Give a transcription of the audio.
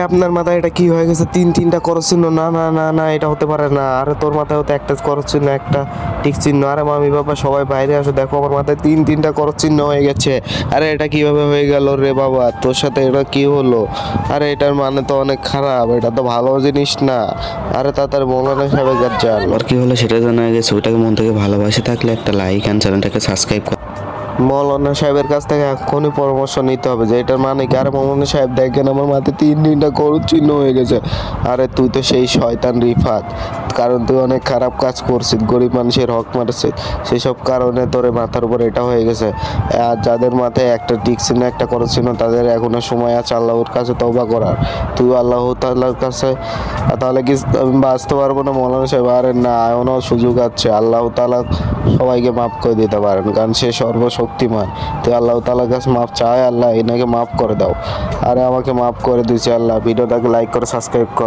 আপনার মাথায় এটা কি হয়ে গেছে? তিন তিনটা করস চিহ্ন? না না না না, এটা হতে পারে না। আরে, তোর মাথায় হতে একটা করস চিহ্ন, একটা টিক চিহ্ন। আরে, মামি, বাবা, সবাই বাইরে আসো। দেখো, আমার মাথায় তিন তিনটা করস চিহ্ন হয়ে গেছে। আরে, এটা কীভাবে হয়ে গেল রে বাবা? তোর সাথে এটা কি হলো? আরে, এটার মানে তো অনেক খারাপ। এটা তো ভালো জিনিস না। আরে তাড়াতাড়ি মৌলানা সাহেবের কাছে যান আর কি হলো সেটা জানা গেছে। ছবিটাকে মন থেকে ভালোবাসে থাকলে একটা লাইক অ্যান্ড চ্যানেলটাকে সাবস্ক্রাইব কর। মৌলানা সাহেবের কাছ থেকে এখনই পরামর্শ নিতে হবে যে এটার মানে কি? আরে মৌলানা সাহেব দেখেন আমার মাথায় তিন তিনটা করুণ চিহ্ন হয়ে গেছে। আরে তুই তো সেই শয়তান রিফাত। কারণ তুই অনেক খারাপ কাজ করছিস, গরিব মানুষের হক মারছিস। সেসব কারণে তোর মাথার উপর এটা হয়ে গেছে। আর যাদের মাথায় একটা টিক চিহ্ন একটা চিহ্ন তাদের এখনও সময় আছে আল্লাহর কাছে তওবা করার। তুই আল্লাহ তাল্লাহর কাছে, তাহলে কি আমি বাঁচতে পারব না মৌলানা সাহেব? আরে না, এমনও সুযোগ আছে। আল্লাহ তালা সবাইকে মাফ করে দিতে পারেন। কারণ সে সর্বশক্তিমান তো আল্লাহ তালার কাছে মাফ চায়, আল্লাহ এনাকে মাফ করে দাও। আরে আমাকে মাফ করে দিয়েছে আল্লাহ। ভিডিওটাকে লাইক করে সাবস্ক্রাইব কর।